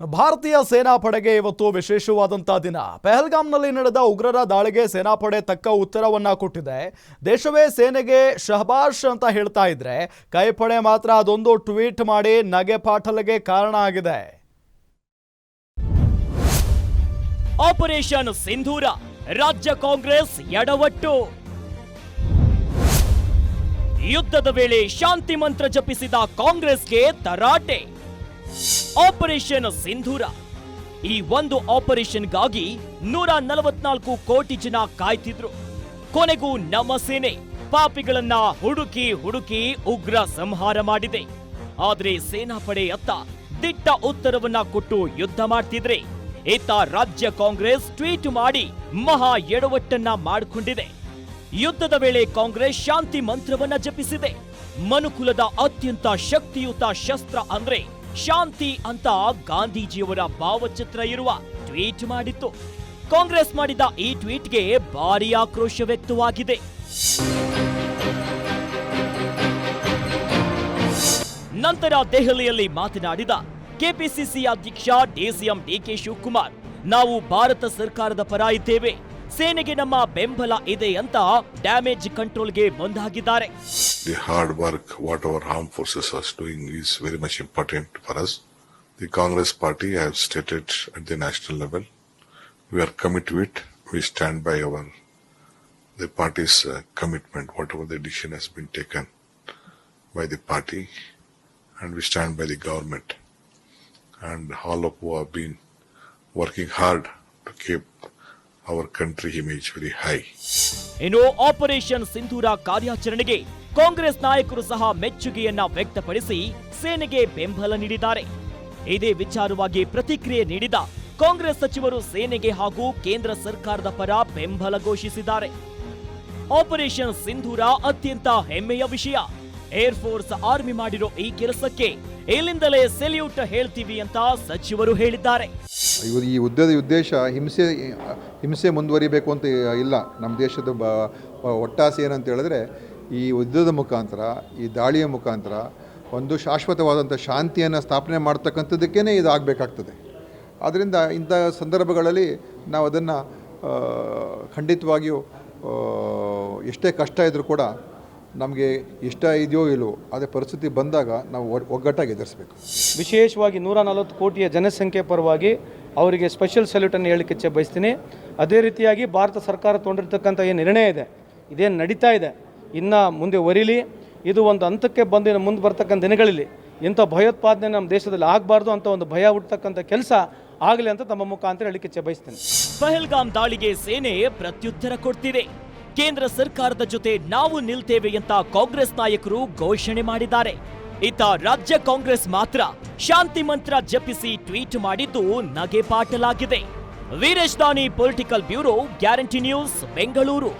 ಭಾರತೀಯ ಸೇನಾಪಡೆಗೆ ಇವತ್ತು ವಿಶೇಷವಾದಂಥ ದಿನ. ಪೆಹಲ್ಗಾಮ್ನಲ್ಲಿ ನಡೆದ ಉಗ್ರರ ದಾಳಿಗೆ ಸೇನಾಪಡೆ ತಕ್ಕ ಉತ್ತರವನ್ನ ಕೊಟ್ಟಿದೆ. ದೇಶವೇ ಸೇನೆಗೆ ಶಹಬಾಷ್ ಅಂತ ಹೇಳ್ತಾ ಇದ್ರೆ ಕೈಪಡೆ ಮಾತ್ರ ಅದೊಂದು ಟ್ವೀಟ್ ಮಾಡಿ ನಗೆ ಪಾಟಲಿಗೆ ಕಾರಣ ಆಗಿದೆ. ಆಪರೇಷನ್ ಸಿಂಧೂರ, ರಾಜ್ಯ ಕಾಂಗ್ರೆಸ್ ಎಡವಟ್ಟು. ಯುದ್ಧದ ವೇಳೆ ಶಾಂತಿ ಮಂತ್ರ ಜಪಿಸಿದ ಕಾಂಗ್ರೆಸ್ಗೆ ತರಾಟೆ. ಆಪರೇಷನ್ ಸಿಂಧೂರ ಈ ಒಂದು ಆಪರೇಷನ್ಗಾಗಿ ನೂರ ನಲವತ್ನಾಲ್ಕು ಕೋಟಿ ಜನ ಕಾಯ್ತಿದ್ರು. ಕೊನೆಗೂ ನಮ್ಮ ಸೇನೆ ಪಾಪಿಗಳನ್ನ ಹುಡುಕಿ ಹುಡುಕಿ ಉಗ್ರ ಸಂಹಾರ ಮಾಡಿದೆ. ಆದ್ರೆ ಸೇನಾಪಡೆ ಅತ್ತ ದಿಟ್ಟ ಉತ್ತರವನ್ನ ಕೊಟ್ಟು ಯುದ್ಧ ಮಾಡ್ತಿದ್ರೆ. ಇತ್ತ ರಾಜ್ಯ ಕಾಂಗ್ರೆಸ್ ಟ್ವೀಟ್ ಮಾಡಿ ಮಹಾ ಎಡವಟ್ಟನ್ನ ಮಾಡಿಕೊಂಡಿದೆ. ಯುದ್ಧದ ವೇಳೆ ಕಾಂಗ್ರೆಸ್ ಶಾಂತಿ ಮಂತ್ರವನ್ನ ಜಪಿಸಿದೆ. ಮನುಕುಲದ ಅತ್ಯಂತ ಶಕ್ತಿಯುತ ಶಸ್ತ್ರ ಅಂದ್ರೆ ಶಾಂತಿ ಅಂತ ಗಾಂಧೀಜಿಯವರ ಭಾವಚಿತ್ರ ಇರುವ ಟ್ವೀಟ್ ಮಾಡಿತ್ತು. ಕಾಂಗ್ರೆಸ್ ಮಾಡಿದ ಈ ಟ್ವೀಟ್ಗೆ ಭಾರೀ ಆಕ್ರೋಶ ವ್ಯಕ್ತವಾಗಿದೆ ನಂತರ ದೆಹಲಿಯಲ್ಲಿ ಮಾತನಾಡಿದ ಕೆಪಿಸಿಸಿ ಅಧ್ಯಕ್ಷ ಡಿಸಿಎಂ ಡಿಕೆ ಶಿವಕುಮಾರ್, ನಾವು ಭಾರತ ಸರ್ಕಾರದ ಪರ ಇದ್ದೇವೆ. ಸೇನೆಗೆ ನಮ್ಮ ಬೆಂಬಲ ಇದೆ ಅಂತ ಡ್ಯಾಮೇಜ್ ಕಂಟ್ರೋಲ್ಗೆ ಮುಂದಾಗಿದ್ದಾರೆ The hard work, what our armed forces are doing, is very much important for us. The Congress Party has stated at the national level, we are committed to it. We stand by our the party's uh, commitment, whatever the decision has been taken by the party, and we stand by the government, and all of who have been working hard to keep our country image very high. ಇನ್ನು operation Sindoor ಕಾರ್ಯಾಚರಣೆಗೆ ಕಾಂಗ್ರೆಸ್ ನಾಯಕರು ಸಹ ಮೆಚ್ಚುಗೆಯನ್ನ ವ್ಯಕ್ತಪಡಿಸಿ ಸೇನೆಗೆ ಬೆಂಬಲ ನೀಡಿದ್ದಾರೆ. ಇದೇ ವಿಚಾರವಾಗಿ ಪ್ರತಿಕ್ರಿಯೆ ನೀಡಿದ ಕಾಂಗ್ರೆಸ್ ಸಚಿವರು ಸೇನೆಗೆ ಹಾಗೂ ಕೇಂದ್ರ ಸರ್ಕಾರದ ಪರ ಬೆಂಬಲ ಘೋಷಿಸಿದ್ದಾರೆ. ಆಪರೇಷನ್ ಸಿಂಧೂರ ಅತ್ಯಂತ ಹೆಮ್ಮೆಯ ವಿಷಯ. ಏರ್ ಫೋರ್ಸ್ ಆರ್ಮಿ ಮಾಡಿರೋ ಈ ಕೆಲಸಕ್ಕೆ ಇಲ್ಲಿಂದಲೇ ಸೆಲ್ಯೂಟ್ ಹೇಳ್ತೀವಿ ಅಂತ ಸಚಿವರು ಹೇಳಿದ್ದಾರೆ. ಇವರು ಈ ಯುದ್ಧದ ಉದ್ದೇಶ ಹಿಂಸೆ ಹಿಂಸೆ ಮುಂದುವರಿಬೇಕು ಅಂತ ಇಲ್ಲ. ನಮ್ಮ ದೇಶದ ಬ ಒಟ್ಟಾಸೆ ಏನಂತ ಹೇಳಿದ್ರೆ ಈ ಯುದ್ಧದ ಮುಖಾಂತರ, ಈ ದಾಳಿಯ ಮುಖಾಂತರ ಒಂದು ಶಾಶ್ವತವಾದಂಥ ಶಾಂತಿಯನ್ನು ಸ್ಥಾಪನೆ ಮಾಡ್ತಕ್ಕಂಥದ್ದಕ್ಕೇ ಇದು ಆಗಬೇಕಾಗ್ತದೆ ಆದ್ದರಿಂದ ಇಂಥ ಸಂದರ್ಭಗಳಲ್ಲಿ ನಾವು ಅದನ್ನು ಖಂಡಿತವಾಗಿಯೂ ಎಷ್ಟೇ ಕಷ್ಟ ಇದ್ದರೂ ಕೂಡ ನಮಗೆ ಇಷ್ಟ ಇದೆಯೋ ಇಲ್ಲವೋ ಅದೇ ಪರಿಸ್ಥಿತಿ ಬಂದಾಗ ನಾವು ಒಗ್- ಒಗ್ಗಟ್ಟಾಗಿ ಎದುರಿಸಬೇಕು. ವಿಶೇಷವಾಗಿ ನೂರ ನಲವತ್ತು ಕೋಟಿಯ ಜನಸಂಖ್ಯೆ ಪರವಾಗಿ ಅವರಿಗೆ ಸ್ಪೆಷಲ್ ಸೆಲ್ಯೂಟನ್ನು ಹೇಳಲಿಕ್ಕೆ ಬಯಸ್ತೀನಿ. ಅದೇ ರೀತಿಯಾಗಿ ಭಾರತ ಸರ್ಕಾರ ತೊಗೊಂಡಿರ್ತಕ್ಕಂಥ ಏನು ನಿರ್ಣಯ ಇದೆ. ಇದೇನು ನಡೀತಾ ಇದೆ? ಇನ್ನು ಮುಂದೆ ಒರಿಲಿ. ಇದು ಒಂದು ಹಂತಕ್ಕೆ ಬಂದು ಮುಂದೆ ಬರ್ತಕ್ಕಂಥ ದಿನಗಳಲ್ಲಿ ಇಂಥ ಭಯೋತ್ಪಾದನೆ ನಮ್ಮ ದೇಶದಲ್ಲಿ ಆಗಬಾರ್ದು ಅಂತ ಒಂದು ಭಯ ಹುಟ್ಟತಕ್ಕಂಥ ಕೆಲಸ ಆಗಲಿ ಅಂತ ತಮ್ಮ ಮುಖಾಂತರ ಹೇಳಿಕೆ ಬಯಸ್ತೀನಿ. ಪಹಲ್ಗಾಮ್ ದಾಳಿಗೆ ಸೇನೆ ಪ್ರತ್ಯುತ್ತರ ಕೊಡ್ತಿದೆ. ಕೇಂದ್ರ ಸರ್ಕಾರದ ಜೊತೆ ನಾವು ನಿಲ್ತೇವೆ ಅಂತ ಕಾಂಗ್ರೆಸ್ ನಾಯಕರು ಘೋಷಣೆ ಮಾಡಿದ್ದಾರೆ. ಇತ್ತ ರಾಜ್ಯ ಕಾಂಗ್ರೆಸ್ ಮಾತ್ರ ಶಾಂತಿ ಮಂತ್ರ ಜಪಿಸಿ ಟ್ವೀಟ್ ಮಾಡಿದ್ದು ನಗೆ ಪಾಟಲಾಗಿದೆ Veeresh Dani political bureau, guarantee news, Bengaluru.